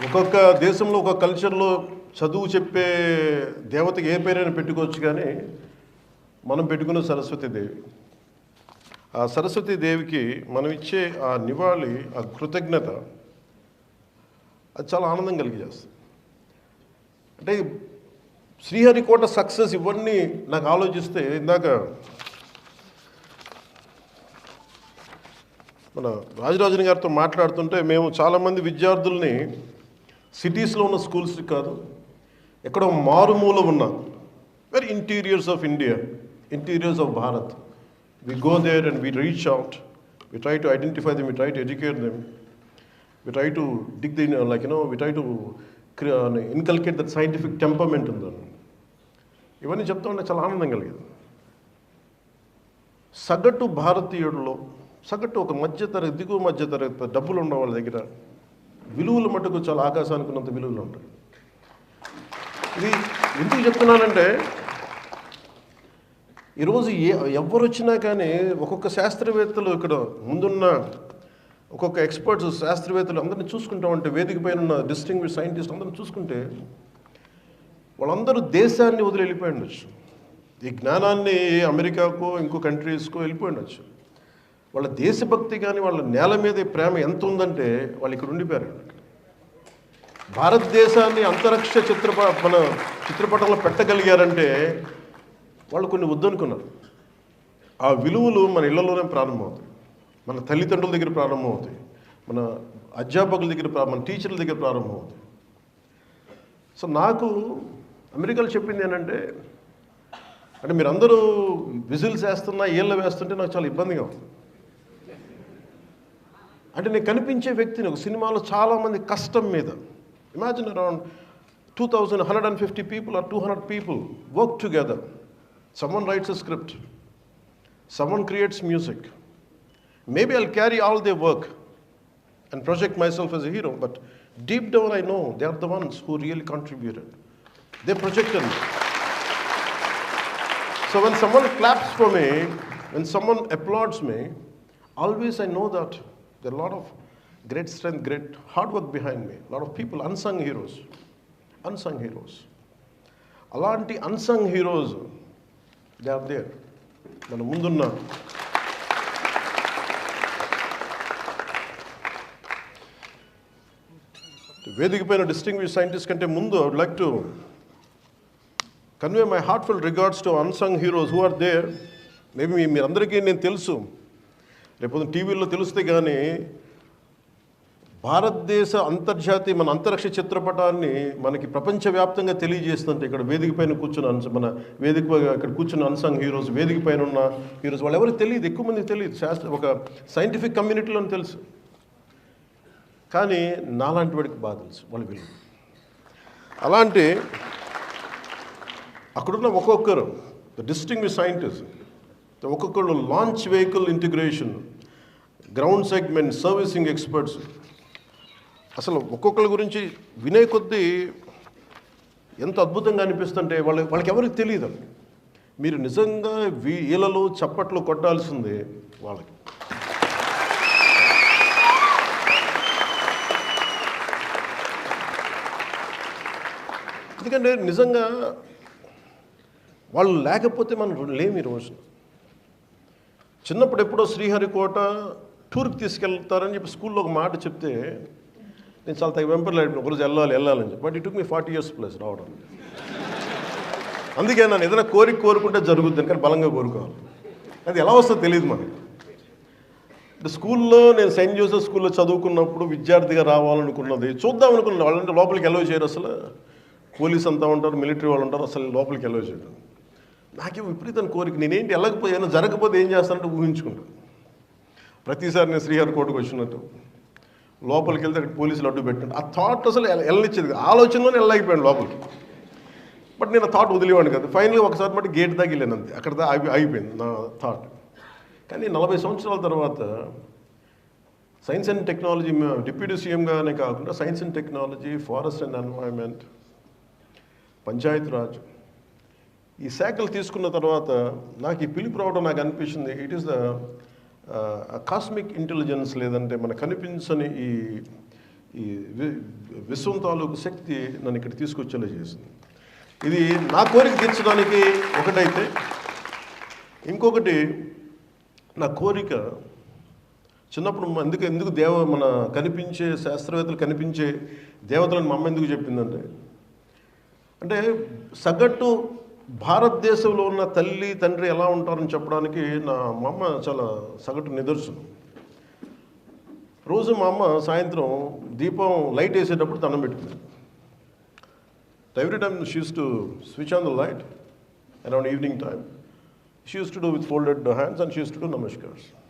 ఒక్కొక్క దేశంలో ఒక కల్చర్లో చదువు చెప్పే దేవతకి ఏ పేరైనా పెట్టుకోవచ్చు కానీ మనం పెట్టుకున్న సరస్వతి దేవి. ఆ సరస్వతి దేవికి మనం ఇచ్చే ఆ నివాళి ఆ కృతజ్ఞత అది చాలా ఆనందం కలిగజేస్తుంది అంటే శ్రీహరికోట సక్సెస్ ఇవన్నీ నాకు ఆలోచిస్తే ఇందాక మన రాజరాజన్ గారితో మాట్లాడుతుంటే మేము చాలామంది విద్యార్థుల్ని సిటీస్లో ఉన్న స్కూల్స్ కాదు ఎక్కడో మారుమూల ఉన్న very interiors of India interiors of Bharat we go there and we reach out we try to identify them we try to educate them we try to dig the like you know we try to inculcate that scientific temperament ఉందని ఇవన్నీ చెప్తా ఉంటే చాలా ఆనందం కలిగింది. సగటు భారతీయుడిలో సగటు ఒక మధ్యతరగతి దిగువ మధ్యతరగతి డబ్బులు ఉన్న వాళ్ళ దగ్గర విలువలు మటుకు చాలా ఆకాశానికి ఉన్నంత విలువలు ఉంటాయి. ఇది ఎందుకు చెప్తున్నానంటే ఈరోజు ఏ ఎవరు వచ్చినా కానీ ఒక్కొక్క శాస్త్రవేత్తలు ఇక్కడ ముందున్న ఒక్కొక్క ఎక్స్పర్ట్స్ శాస్త్రవేత్తలు అందరిని చూసుకుంటా ఉంటే వేదిక పైన ఉన్న డిస్టింగ్విష్ సైంటిస్ట్ అందరిని చూసుకుంటే వాళ్ళందరూ దేశాన్ని వదిలి వెళ్ళిపోయి ఉండొచ్చు. ఈ జ్ఞానాన్ని అమెరికాకో ఇంకో కంట్రీస్కో వెళ్ళిపోయి ఉండొచ్చు. వాళ్ళ దేశభక్తి కానీ వాళ్ళ నేల మీద ప్రేమ ఎంత ఉందంటే వాళ్ళు ఇక్కడ ఉండిపోయారు. భారతదేశాన్ని అంతరిక్ష చిత్రప మన చిత్రపటంలో పెట్టగలిగారంటే వాళ్ళు కొన్ని వద్దనుకున్నారు. ఆ విలువలు మన ఇళ్ళలోనే ప్రారంభమవుతాయి. మన తల్లిదండ్రుల దగ్గర ప్రారంభమవుతాయి. మన అధ్యాపకుల దగ్గర మన టీచర్ల దగ్గర ప్రారంభమవుతాయి. సో నాకు అమెరికాలో చెప్పింది ఏంటంటే అంటే మీరందరూ విజిల్స్ వేస్తున్నా ఏళ్ళు వేస్తుంటే నాకు చాలా ఇబ్బందిగా ఉంది. అంటే నేను కనిపించే వ్యక్తిని ఒక సినిమాలో చాలామంది కష్టం మీద imagine around two thousand hundred and fifty people or two hundred people work together someone writes a script someone creates music maybe I'll carry all the work and project myself as a hero, but deep down I know they are the ones who really contributed. They projected me. So when someone claps for me, when someone applauds me, always I know that there are a lot of great strength, great hard work behind me. A lot of people, unsung heroes. Unsung heroes. అలాంటి unsung heroes they are there మన ముందున్న వేదిక పైన distinguish scientist కంటే ముందు I would like to convey my heartful regards to unsung heroes who are there maybe మీ మీరందరికీ నేను తెలుసు రేపు టీవీలో తెలిస్తే కానీ భారతదేశ అంతర్జాతీయ మన అంతరిక్ష చిత్రపటాన్ని మనకి ప్రపంచవ్యాప్తంగా తెలియజేస్తుంటే ఇక్కడ వేదిక పైన కూర్చున్న అంశ మన వేదిక ఇక్కడ కూర్చున్న అన్సంగ్ హీరోస్ వేదిక పైన ఉన్న హీరోస్ వాళ్ళు ఎవరికి తెలియదు ఎక్కువ మందికి తెలియదు. శాస్త్ర ఒక సైంటిఫిక్ కమ్యూనిటీలో తెలుసు. కానీ నాలాంటి వాడికి బాగా తెలుసు వాళ్ళు విలువ అలాంటి అక్కడున్న ఒక్కొక్కరు ద డిస్టింగ్విష్ సైంటిస్ట్ ఒక్కొక్కళ్ళు launch vehicle integration ground segment servicing experts అసలు ఒక్కొక్కరి గురించి వినే కొద్దీ ఎంత అద్భుతంగా అనిపిస్తుంటే వాళ్ళ వాళ్ళకి ఎవరికి తెలియదు మీరు నిజంగా వీ- వీళ్ళలో చప్పట్లు కొట్టాల్సిందే వాళ్ళకి. ఎందుకంటే నిజంగా వాళ్ళు లేకపోతే మనం లేము ఈ రోజున చిన్నప్పుడు ఎప్పుడో శ్రీహరికోట టూర్కి తీసుకెళ్తారని చెప్పి స్కూల్లో ఒక మాట చెప్తే నేను చాలా తగ్గ వెంపర్లాడిన ఒకరోజు వెళ్ళాలి వెళ్ళాలని చెప్పి. But it took me forty years plus రావడం. అందుకే నన్ను ఏదైనా కోరిక కోరుకుంటే జరుగుద్ది కానీ బలంగా కోరుకోవాలి. అది ఎలా వస్తుందో తెలియదు మనకి. అంటే స్కూల్లో నేను సెయింట్ జోసెఫ్ స్కూల్లో చదువుకున్నప్పుడు విద్యార్థిగా రావాలనుకున్నది చూద్దాం అనుకున్నాను వాళ్ళంటే లోపలికి ఎలవ్ చేయరు అసలు. పోలీస్ అంతా ఉంటారు మిలిటరీ వాళ్ళు ఉంటారు అసలు లోపలికి ఎలవ్ చేయడం నాకే విపరీతం కోరిక. నేనేంటి వెళ్ళకపోతే జరగకపోతే ఏం చేస్తానంటే ఊహించుకుంటాను ప్రతిసారి నేను శ్రీహరికోటకు వచ్చినట్టు లోపలికి వెళ్తే అక్కడ పోలీసులు అడ్డు పెట్టినట్టు. ఆ థాట్ అసలు వెళ్ళనిచ్చేది ఆలోచనలోనే వెళ్ళలేకపోయాను లోపలికి. బట్ నేను ఆ థాట్ వదిలేవాడిని కదా. ఫైనల్గా ఒకసారి మట్టి గేట్ దాకా వెళ్ళాను అంతే. అక్కడ దా అయిపోయింది నా థాట్ కానీ నలభై సంవత్సరాల తర్వాత సైన్స్ అండ్ టెక్నాలజీ డిప్యూటీ సీఎంగానే కాకుండా science and technology forest and environment Panchayat Raj ఈ శాఖలు తీసుకున్న తర్వాత నాకు ఈ పిలుపు రావడం నాకు అనిపించింది. It is the cosmic intelligence లేదంటే మన కనిపించని ఈ ఈ విశ్వం తాలూకు శక్తి నన్ను ఇక్కడ తీసుకొచ్చేలా చేసింది. ఇది నా కోరిక తీర్చడానికి ఒకటైతే ఇంకొకటి నా కోరిక చిన్నప్పుడు ఎందుకు ఎందుకు దేవ మన కనిపించే శాస్త్రవేత్తలు కనిపించే దేవతలను మా అమ్మ ఎందుకు చెప్పిందంటే అంటే సగటు భారతదేశంలో ఉన్న తల్లి తండ్రి ఎలా ఉంటారని చెప్పడానికి నా మా అమ్మ చాలా సగటు నిదర్శనం. రోజు మా అమ్మ సాయంత్రం దీపం లైట్ వేసేటప్పుడు దండం పెట్టుకుంది. Every time she's to switch on the light around evening time she use to do with folded hands and she's use to do namaskars